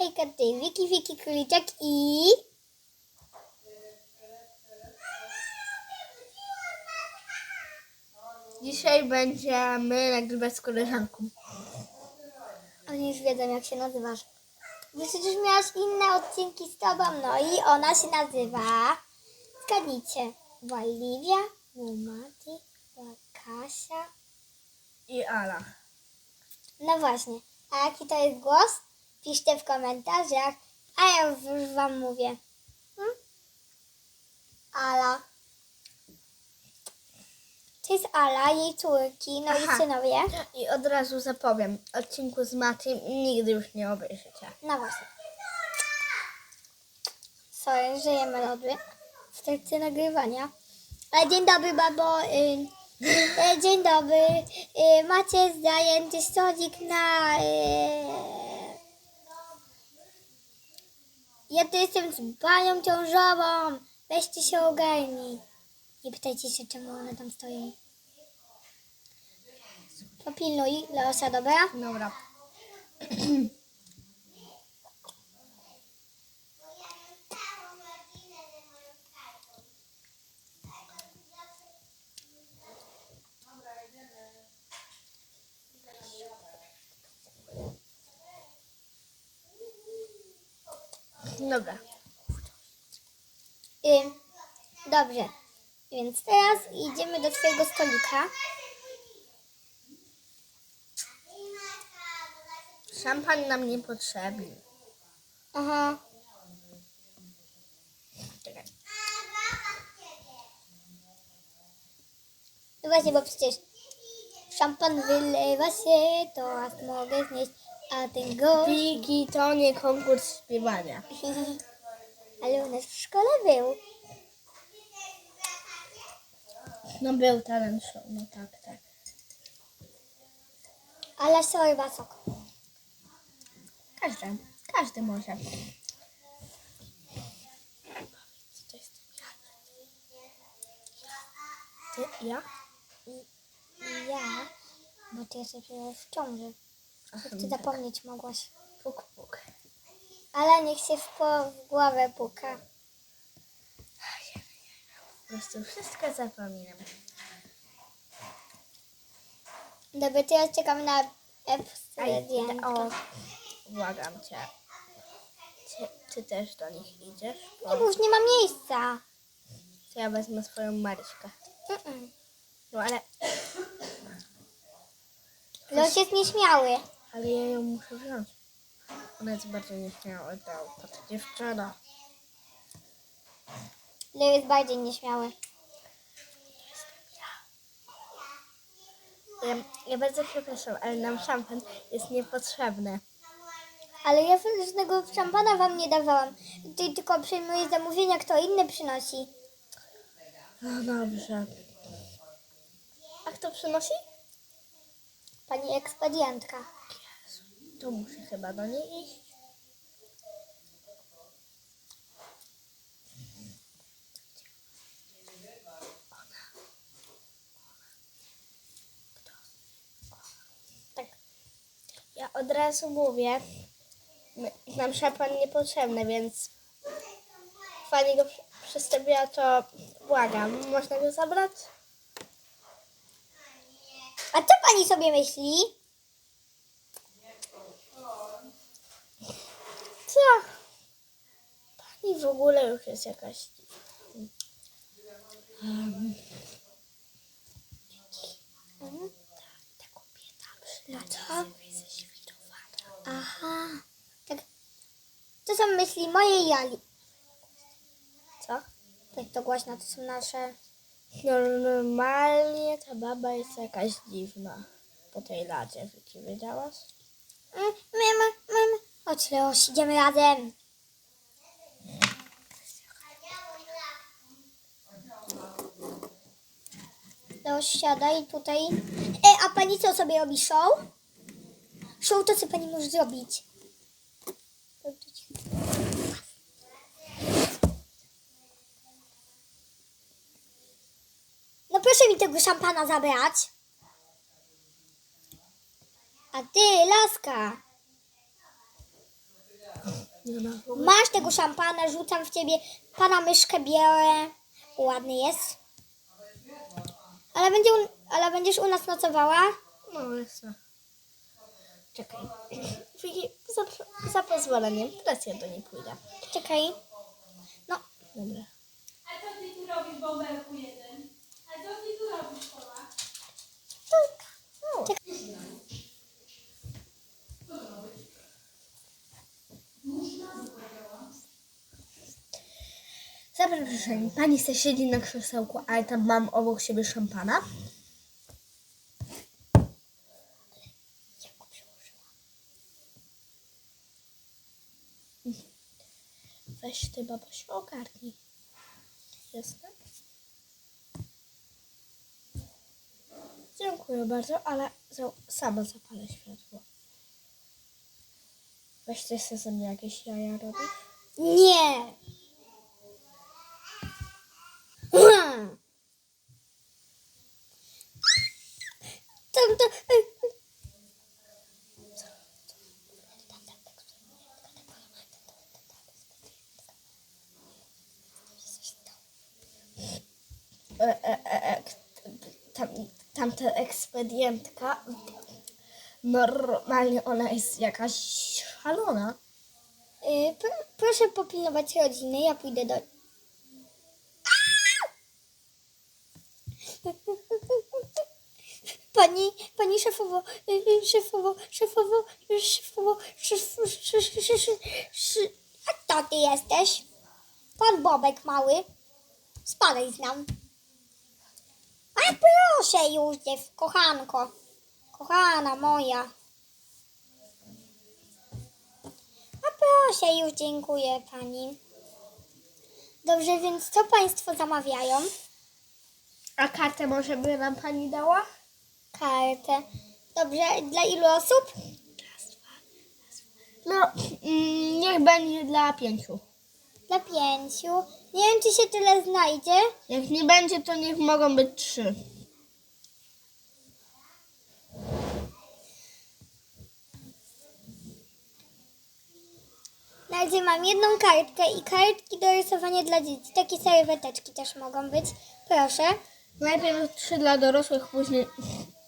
Hejka, tutaj Wiki, Wiki Króliczek i... Dzisiaj będziemy nagrywać z koleżanką. Oni już wiedzą, jak się nazywasz. Bo przecież miałaś inne odcinki z tobą, no i ona się nazywa... Zgadnijcie. Była Liwia, była Mati, była Kasia. I Ala. No właśnie. A jaki to jest głos? Piszcie w komentarzach, a ja już wam mówię. Hmm? Ala. To jest Ala, jej córki, no Aha. i synowie. I od razu zapowiem, odcinku z Matym nigdy już nie obejrzycie. No właśnie. Sorry, że jemy lody w trakcie nagrywania. Ale dzień dobry, babo. Y, y, dzień dobry. Y, macie zajęty stodzik na... Y, ja tu jestem z panią ciążową. Weźcie się ogarnij. Nie pytajcie się, czemu one tam stoją. Popilnuj Leosa, dobra? Dobra. Dobra. Y, dobrze. Więc teraz idziemy do twojego stolika. Szampan nam niepotrzebny. Aha. Czekaj. No właśnie, bo przecież szampan wylewa się, to aż mogę znieść, a ten gość... Wiki to nie konkurs śpiewania. Ale u nas w szkole był. No był talent show, no tak, tak. Ale sorry, Basok. Każdy, każdy może. Ty, ja? I ja, bo ty jesteś w ciąży. Ty tak. zapomnieć mogłaś. Puk, puk. Ale niech się w, po, w głowę puka. Po prostu wszystko zapominam. Dobra, teraz czekam na o, błagam cię. Ty, ty też do nich idziesz? Nie, bo już nie ma miejsca. To ja wezmę swoją Maryśkę. Mm-mm. No ale, Los jest nieśmiały. Ale ja ją muszę wziąć. Ona jest bardzo nieśmiała, to, to dziewczyna. Leo jest bardziej nieśmiały. Ja, ja bardzo przepraszam, ale nam szampan jest niepotrzebny. Ale ja żadnego szampana wam nie dawałam. Ty tylko przyjmuję zamówienia, kto inny przynosi. No dobrze. A kto przynosi? Pani ekspedientka. To muszę chyba do niej iść. Tak. Ja od razu mówię, nam szampan niepotrzebny, więc pani go przystawia, to błagam, można go zabrać? A co pani sobie myśli? Co? Pani w ogóle już jest jakaś Mhm. ta kobieta zlikwidowana. Aha. Tak. To są myśli mojej Jali. Co? Tak to głośno, to są nasze. No, normalnie ta baba jest jakaś dziwna po tej ladzie, Wiki, wiedziałaś? Mama, mama. Chodź Leoś, idziemy razem. Leoś, siadaj tutaj. E, a pani co sobie robi show? Show to co pani może zrobić? No proszę mi tego szampana zabrać. A ty, laska. Masz tego szampana, rzucam w ciebie. Pana myszkę biorę. Ładny jest. Ale, będzie, u- ale będziesz u nas nocowała? No, jasne. Czekaj. Za, za pozwoleniem. Teraz ja do niej pójdę. Czekaj. No, Dobra. A co ty tu robisz, bąbelku jeden? A co ty tu robisz, Pola? No. Za przeproszeniem, pani se siedzi na krzesełku, ale tam mam obok siebie szampana. Weź ty, baba, się ogarnij. Jestem? Dziękuję bardzo, ale za, sama zapalę światło. Weź ty sobie ze mnie jakieś jaja robisz? nie. Tam to... E, e, e, tam, tamta ekspedientka, normalnie ona jest jakaś szalona. Y, pr- proszę popilnować rodziny, ja pójdę do... Pani, pani szefowo, y, y, szefowo, szefowo, szefowo, szefowo, sze- sze- sze- sze- sze- A kto ty jesteś? Pan Bobek mały. Spadaj z nam. A proszę już, dziew, kochanko. Kochana moja. A proszę, już dziękuję pani. Dobrze, więc co państwo zamawiają? A kartę może by nam pani dała? Kartę. Dobrze, dla ilu osób? No, mm, niech będzie dla pięciu. Dla pięciu. Nie wiem, czy się tyle znajdzie. Jak nie będzie, to niech mogą być trzy. Na razie mam jedną kartkę i kartki do rysowania dla dzieci. Takie serweteczki też mogą być. Proszę. Najpierw trzy dla dorosłych, później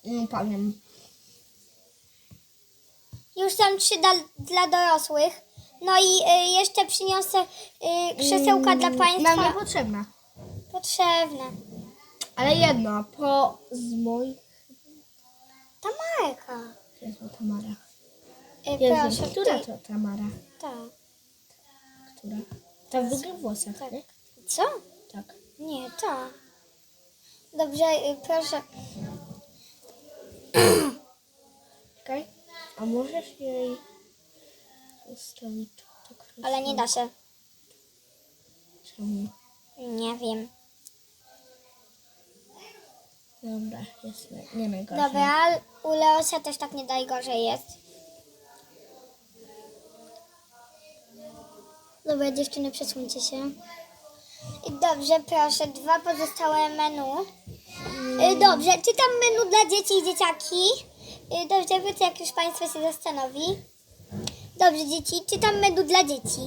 mm, powiem. Już są trzy dla, dla dorosłych. No i y, jeszcze przyniosę y, krzesełka dla Nam państwa. nie potrzebna. Potrzebne. Ale jedno, po z moich... Ta marka. Jezu, Tamara. Y, Jezu, proszę. która tutaj. to Tamara? Tak. Która? Ta w długich włosach, tak? nie? Co? Tak. Nie, ta. Dobrze, y, proszę. Czekaj. A możesz jej ustawić to kresło? Ale nie da się. Czemu? Nie wiem. Dobra, jest na- nie najgorzej. Dobra, u Leosia też tak nie najgorzej jest. Dobra, dziewczyny, przesuńcie się. I Dobrze, proszę, dwa pozostałe menu. Y, Dobrze, czytam menu dla dzieci i dzieciaki. Y, Dobrze, wrócę, jak już Państwo się zastanowi. Dobrze, dzieci, czytam menu dla dzieci.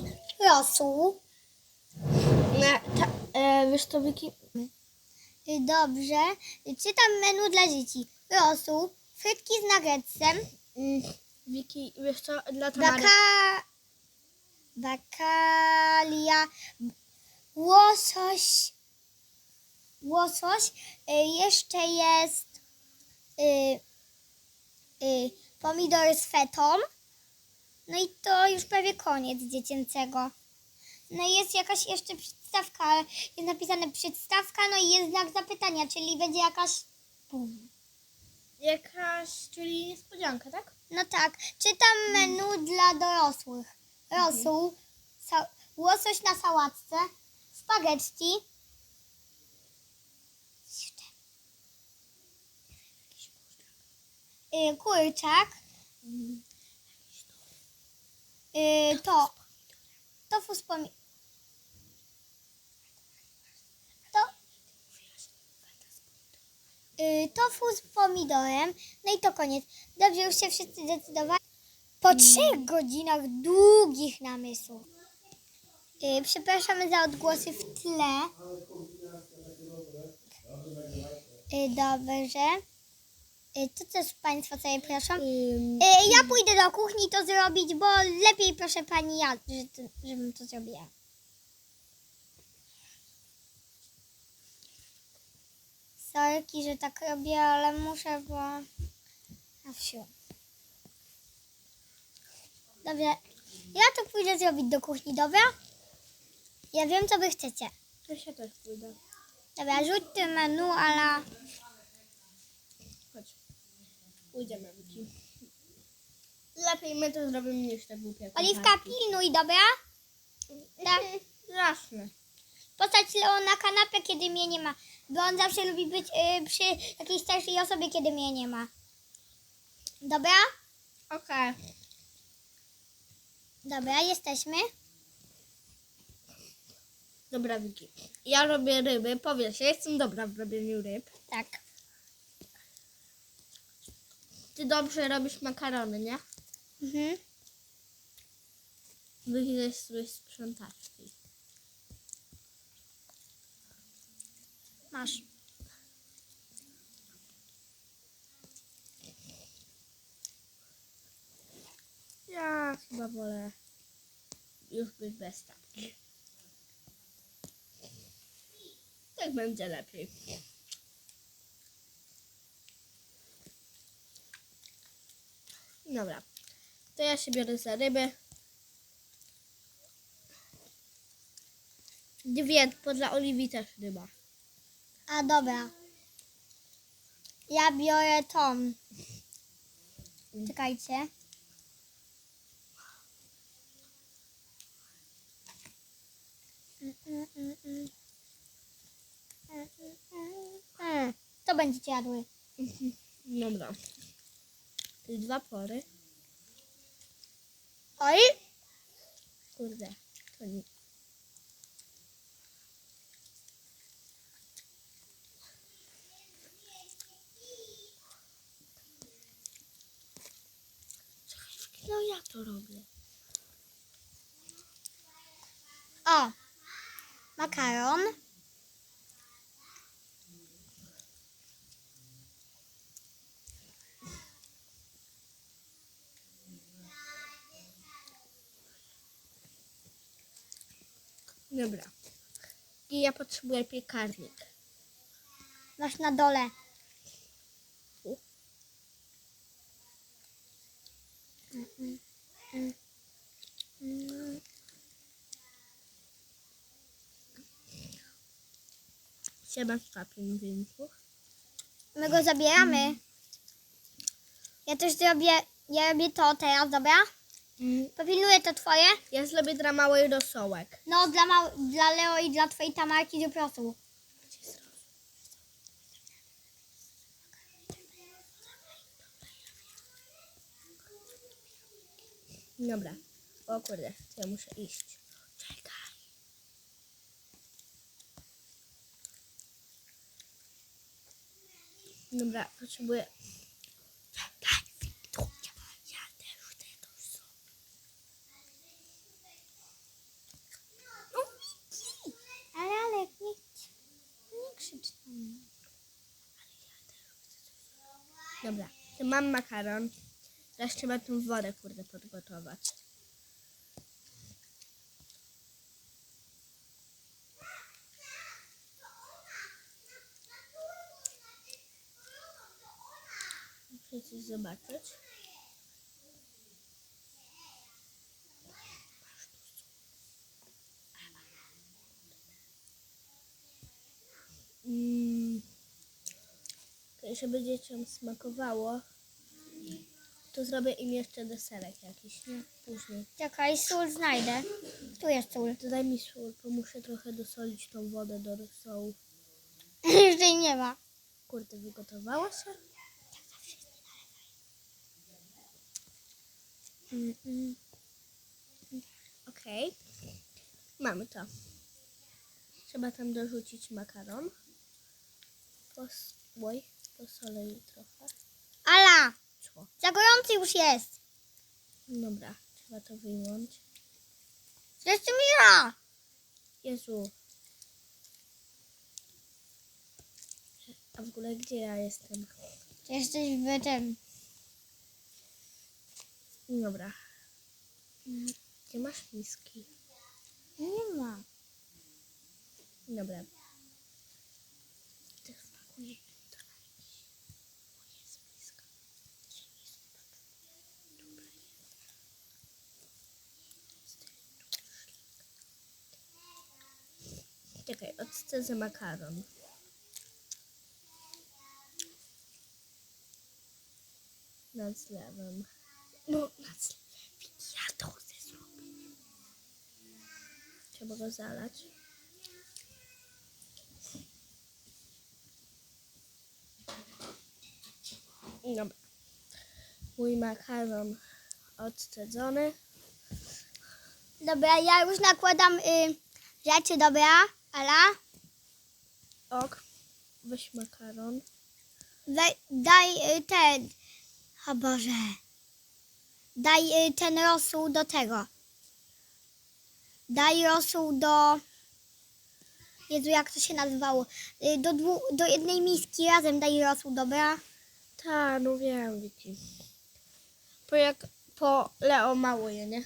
Rosół. Nie, ta, e, wiesz to Wiki? Dobrze, czytam menu dla dzieci. Rosół, frytki z nuggetsem, Mm, Wiki, wiesz co, dla Tamary... Baka... Bakalia... Łosoś... Łosoś. Y, jeszcze jest... Y, y, pomidor z fetą. No i to już prawie koniec dziecięcego. No i jest jakaś jeszcze przedstawka, jest napisane przedstawka, no i jest znak zapytania, czyli będzie jakaś... Bum. Jakaś, czyli niespodzianka, tak? No tak, czytam menu dla dorosłych. Rosół, sa- łosoś na sałatce, spaghetti. Kurczak. Y, to. Tofu z pomi... To. Y, tofu z pomidorem. No i to koniec. Dobrze, już się wszyscy zdecydowali. Po trzech godzinach długich namysłów. Przepraszamy za odgłosy w tle. Dobrze. To też Państwo sobie proszą. Yy, ja pójdę do kuchni to zrobić, bo lepiej proszę Pani ja, żebym to zrobiła. Sorki, że tak robię, ale muszę, bo... A wsiu. Dobrze, ja to pójdę zrobić do kuchni, dobra? Ja wiem, co wy chcecie. ja się też pójdę. Dobra, rzućcie menu, ale... Pójdziemy, Wiki. Lepiej my to zrobimy niż te głupie Oliwka, kucharki. pilnuj, dobra? Tak. Jasne. Postać Leo na kanapę, kiedy mnie nie ma. Bo on zawsze lubi być y, przy jakiejś starszej osobie, kiedy mnie nie ma. Dobra? Okej. Dobra, jesteśmy. Dobra, Wiki. Ja robię ryby. Powiesz, ja jestem dobra w robieniu ryb. Tak. Ty dobrze robisz makarony, nie? Mhm. Jest strój sprzątaczki. Masz. Ja chyba wolę już być bez tapki. Tak będzie lepiej. Dobra. To ja się biorę za ryby. Dwie, bo dla Oliwii też ryba. A dobra. Ja biorę tą. Czekajcie. Mm, mm, mm. To będziecie jadły. Dobra. Dwa pory. Oj! Kurde. To nie. No ja to robię. O! Makaron. Dobra. I ja potrzebuję piekarnik. Masz na dole. Tu. Siema z kapiem wieńców. My go zabieramy. Ja też zrobię, ja robię to teraz, dobra? Popilnuję to twoje. Ja zrobię dla małej rosołek. No, dla, mał, dla Leo i dla twojej Tamarki z prostu. Dobra. O kurde, to ja muszę iść. Czekaj. Dobra, potrzebuję... Czekaj, Wiktoria, ja też chcę to zrobić. No Wiki! Ale, ale, nie, nie krzycz na mnie. Dobra, to mam makaron. Teraz trzeba tą wodę, kurde, podgotować. Coś zobaczyć. Mm. Żeby dzieciom smakowało, to zrobię im jeszcze deserek jakiś, nie? Później. Czekaj, sól znajdę. Tu jest sól. To daj mi sól, bo muszę trochę dosolić tą wodę do rosołu. Jeszcze jej nie ma. Kurde, wygotowała się? Mm, mm. Okej. Mamy to. Trzeba tam dorzucić makaron. Pos... Oj, posolę jej trochę. Ala, Co? za gorący już jest. Dobra, trzeba to wyjąć. Zresztą ja. Jezu. A w ogóle gdzie ja jestem? Ty jesteś w tym. Dobra. Gdzie masz miski? Nie ma. Dobra to na jakiś. O, jest blisko. Dobra, jest. Czekaj, odcedzę makaron. Nad zlewem. No, nad zlewem. Ja to chcę zrobić. Trzeba go zalać. Dobra. Mój makaron odcedzony. Dobra, ja już nakładam y, rzeczy, dobra? Ala? Ok. Weź makaron. Daj, daj y, ten. O Boże. Daj y, ten rosół do tego. Daj rosół do. Jezu, jak to się nazywało? Y, do, dwu, do jednej miski razem daj rosół, dobra? Ta, no wiem, Wiki. Po jak po Leo mało je, nie?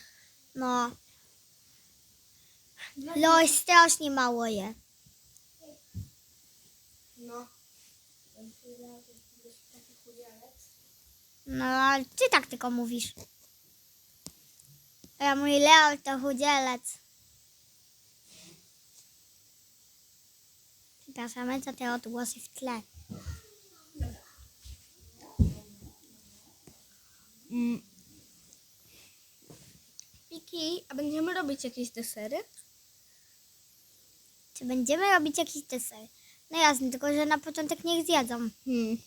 No. Loś strasznie mało je. No. No, ale ty tak tylko mówisz. Ja mój Leo to chudzielec. Przepraszamy za te odgłosy w tle. Mm. Wiki, a będziemy robić jakieś desery? Czy będziemy robić jakiś deser? No jasne, tylko że na początek niech zjedzą. Hmm.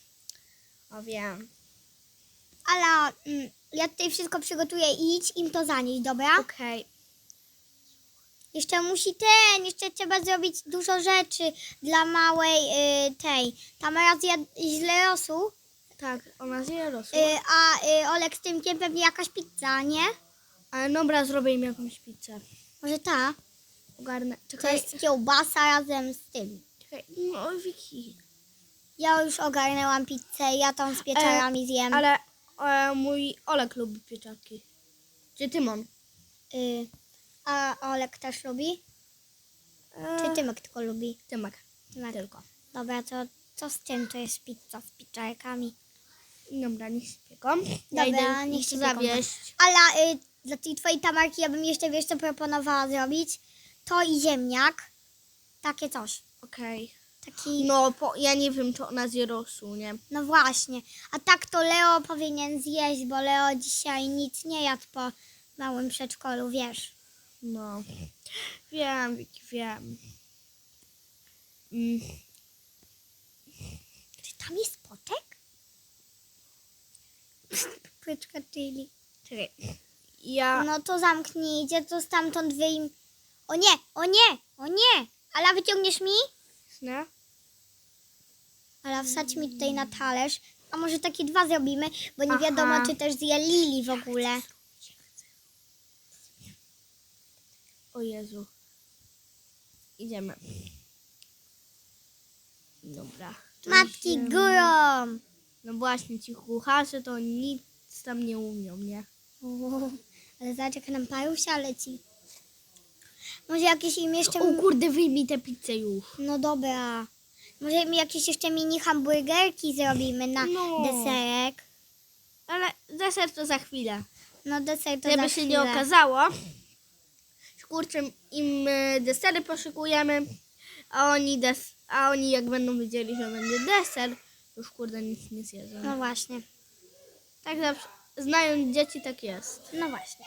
O wiem. Ale mm, ja tutaj wszystko przygotuję i idź im to zanieść, dobra? Okej. Jeszcze musi ten, jeszcze trzeba zrobić dużo rzeczy dla małej y, tej. Tamara zjadł źle rosół, Tak, ona zje rosół. y, a y, Olek z Tymkiem pewnie jakaś pizza, nie? Ale dobra, zrobię im jakąś pizzę. Może ta? Ogarnę. To Czekaj, jest kiełbasa razem z tym. czekaj. No, Wiki. Ja już ogarnęłam pizzę, ja tą z pieczarami zjem. Ale e, mój Olek lubi pieczarki. Czy Tymon? Y, a Olek też lubi? Czy E, Tymek tylko lubi? Tymek. Tymek. Tylko. Dobra, to co z tym? To jest pizza z pieczarkami. Dobra, niech się pieką. Ja Dobra, niech się zawieźć. Ale y, dla tej twojej tamarki ja bym jeszcze, wiesz co proponowała zrobić? To i ziemniak. Takie coś. Okej. Taki, No, po, ja nie wiem, czy ona zje rosół, nie? no właśnie. A tak to Leo powinien zjeść, bo Leo dzisiaj nic nie jadł po małym przedszkolu, wiesz. No. Wiem, Wiki, wiem. Mm. Czy tam jest potek? Przeczkaczyli. Czekaj. Ja... No to zamknijcie, to stamtąd wyjm... O nie, o nie, o nie! Ala, wyciągniesz mi? Nie? Ala, wsadź mi tutaj na talerz. A może takie dwa zrobimy, bo nie Aha. wiadomo, czy też zje Lili w ogóle. O Jezu. Idziemy. Dobra. Matki idziemy. górą! No właśnie, ci kucharze to nic tam nie umią, nie? O, ale zobacz, jak nam parusia leci. Może jakieś im jeszcze... O kurde, wyjmij tę pizzę już. No dobra. Może mi jakieś jeszcze mini hamburgerki zrobimy na No. deserek. Ale deser to za chwilę. No deser to Żeby za się chwilę. nie okazało, kurczę, im e, desery poszykujemy, a oni, des, a oni jak będą wiedzieli, że będzie deser, już kurde nic nie zjedzą. No właśnie. Tak zawsze, znając dzieci, tak jest. No właśnie.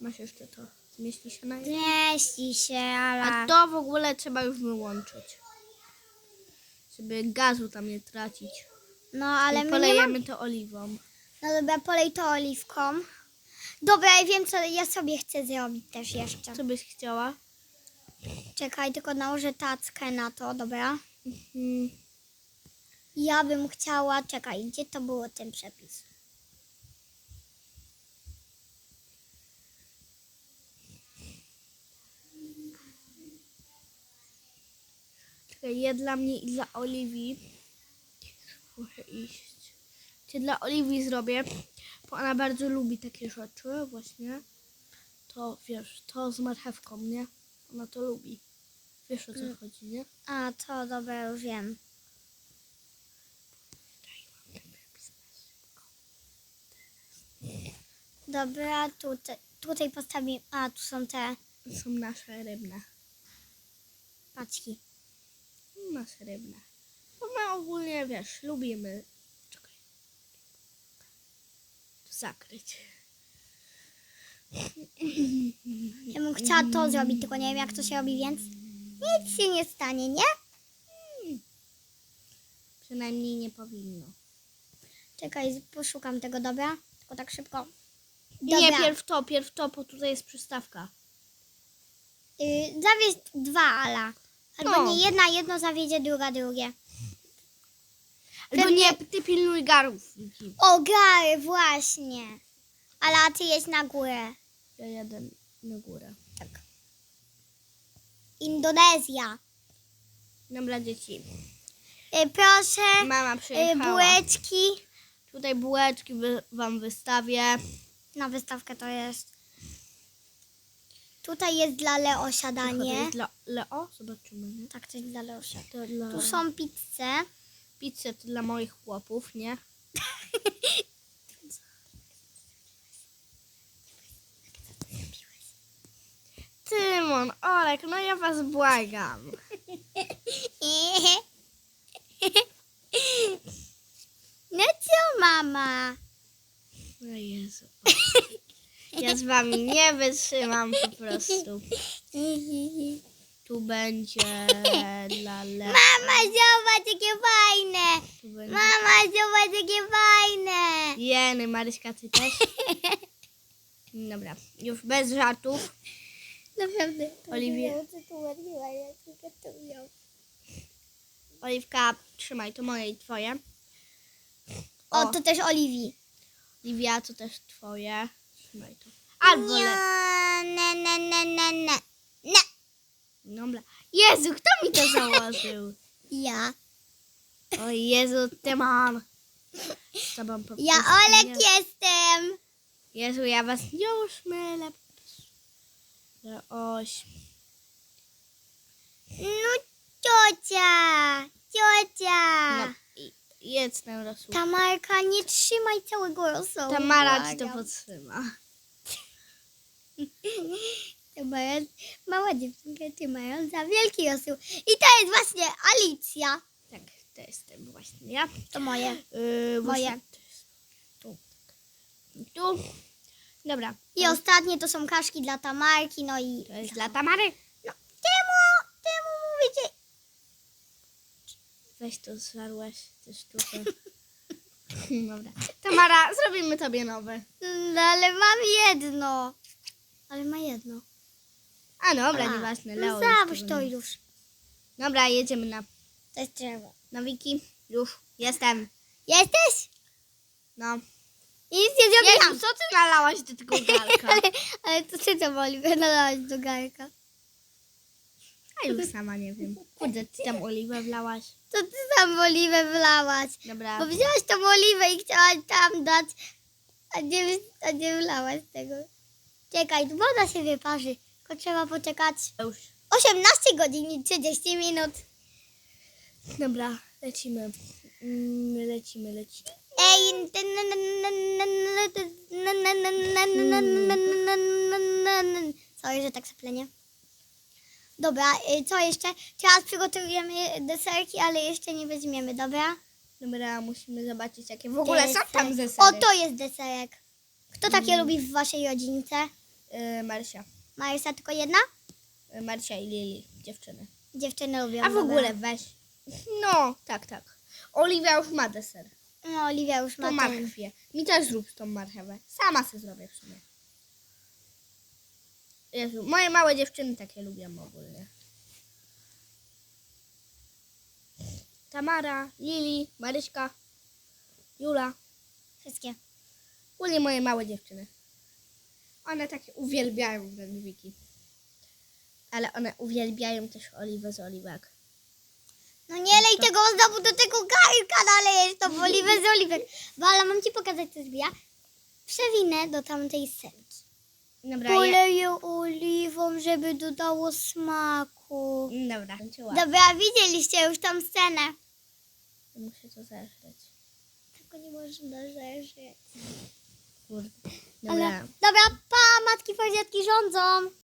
Masz jeszcze to. Zmieści się na Mieści się, ale... A to w ogóle trzeba już wyłączyć. Żeby gazu tam nie tracić. No ale I my nie polejemy mamy... to oliwą. No dobra, polej to oliwką. Dobra, ja wiem, co ja sobie chcę zrobić też jeszcze. Co byś chciała? Czekaj, tylko nałożę tackę na to, dobra? Hmm. Ja bym chciała... Czekaj, gdzie to było ten przepis? Ja dla mnie i dla Oliwii muszę iść. Czy dla Oliwii zrobię, bo ona bardzo lubi takie rzeczy właśnie. To wiesz, to z marchewką, nie? Ona to lubi. Wiesz o co chodzi, nie? A, to dobra, już wiem. Dobra, tutaj, tutaj postawimy. A, tu są te Są nasze rybne. paczki. Nasze rybne. Bo my ogólnie, wiesz, lubimy. Czekaj. Zakryć. Ja bym chciała to zrobić, tylko nie wiem jak to się robi, więc nic się nie stanie, nie? Przynajmniej nie powinno. Czekaj, poszukam tego, dobra? Tylko tak szybko. Nie, Dobra. pierw to, pierw to, bo tutaj jest przystawka. Y, zawieź dwa ala. Albo No. nie jedna, jedno zawiedzie, druga drugie. Albo Pewnie- nie, ty pilnuj garów. O, gary, właśnie. Ale a ty jedź na górę. Ja jadę na górę. Tak. Indonezja. Dobra, dzieci. Y, proszę, Mama y, przyjechała. bułeczki. Tutaj bułeczki wy, wam wystawię. Na wystawkę to jest. Tutaj jest dla Leo To siadanie. jest dla Leo. Zobaczymy, nie? Tak, to jest dla Leo siadanie. To dla... Tu są pizze. Pizzę to dla moich chłopów, nie? Tymon, Olek, no ja was błagam. No co, mama? O Jezu. Ja z wami nie wytrzymam po prostu. Tu będzie dla Leo. Mama, zobacz, jakie fajne! Tu będzie... Mama, zobacz, jakie fajne! Jeny, Maryśka, ty też? Dobra, już bez żartów. Naprawdę. Oliwia. Oliwia. Oliwka, trzymaj, to moje i twoje. O, O. to też Oliwii. Livia, to też twoje. Trzymaj to. Albo Nie, ne, ne, ne, ne, ne. Ne. Dobra. Jezu, kto mi to założył? Ja. O Jezu, tobą po Ja prostu Olek nie- jestem. Jezu, ja was już mylę. Oś. No, ciocia. Ciocia. No, i- jedz ten rosół. Tamarka, nie trzymaj całego rosołu. Tamara ci to błagam. podtrzyma. Tamara, mała dziewczynka, ty mają za wielki rosół. I to jest właśnie Alicja. Tak, to jestem właśnie ja. To moje. Yy, właśnie Moje. to jest Tu. Tu. Dobra. I ostatnie to są kaszki dla Tamarki, no i... To jest dla Tamary. No, temu, temu mówicie... Weź to zżarłeś te sztukę. Dobra. Tamara, zrobimy tobie nowy. No, ale mam jedno. Ale ma jedno. A dobra, A, nieważne. No Leo załóż już to już. Dobra, jedziemy na, To jest drzewo. na wiki. Już. Jestem. Jesteś? No. I nic nie zrobiłam. Jezu, co ty nalałaś do tego garka? ale, ale to ty to woli, nalałaś do garka. A już sama nie wiem. Kurde, ty tam oliwę wlałaś. To ty tam oliwę wlałaś. Dobra. Bo wzięłaś tą oliwę i chciałaś tam dać, a nie, a nie wlałaś tego. Czekaj, woda się wyparzy. Tylko trzeba poczekać Już. 18 godzin i 30 minut. Dobra, lecimy. Mm, lecimy, lecimy. Ej, ten- Sorry, że tak zaplenię. Dobra, y, co jeszcze? Teraz przygotujemy deserki, ale jeszcze nie weźmiemy, dobra? Dobra, musimy zobaczyć, jakie w ogóle są tam Deser. zesery. O, to jest deserek. Kto takie lubi w waszej rodzince? Yy, Marysia. Marysa tylko jedna? Yy, Marysia i Lili, dziewczyny. Dziewczyny lubią. A w ogóle weź. No, tak, tak. Oliwia już ma deser. No, Oliwia już ma ten. marchwie. Mi też zrób tą marchewę. Sama sobie zrobię w sumie. Jezu, moje małe dziewczyny takie lubią ogólnie. Tamara, Lili, Maryśka, Jula. Wszystkie. Ogólnie moje małe dziewczyny. One takie uwielbiają wręcz Wiki. Ale one uwielbiają też oliwę z oliwek. No nie lej tego znowu do tego garnka, nalejesz to w oliwę z oliwek. Bo ale mam ci pokazać, co zrobiła. Przewinę do tamtej scenki. Dobra, ja... Poleję oliwą, żeby dodało smaku. Dobra, kończyła. Dobra, widzieliście już tą scenę. Muszę to zeżreć. Tego nie można zażyć. Kurde. Ale, Dobra. dobra, pa, matki podziadki rządzą.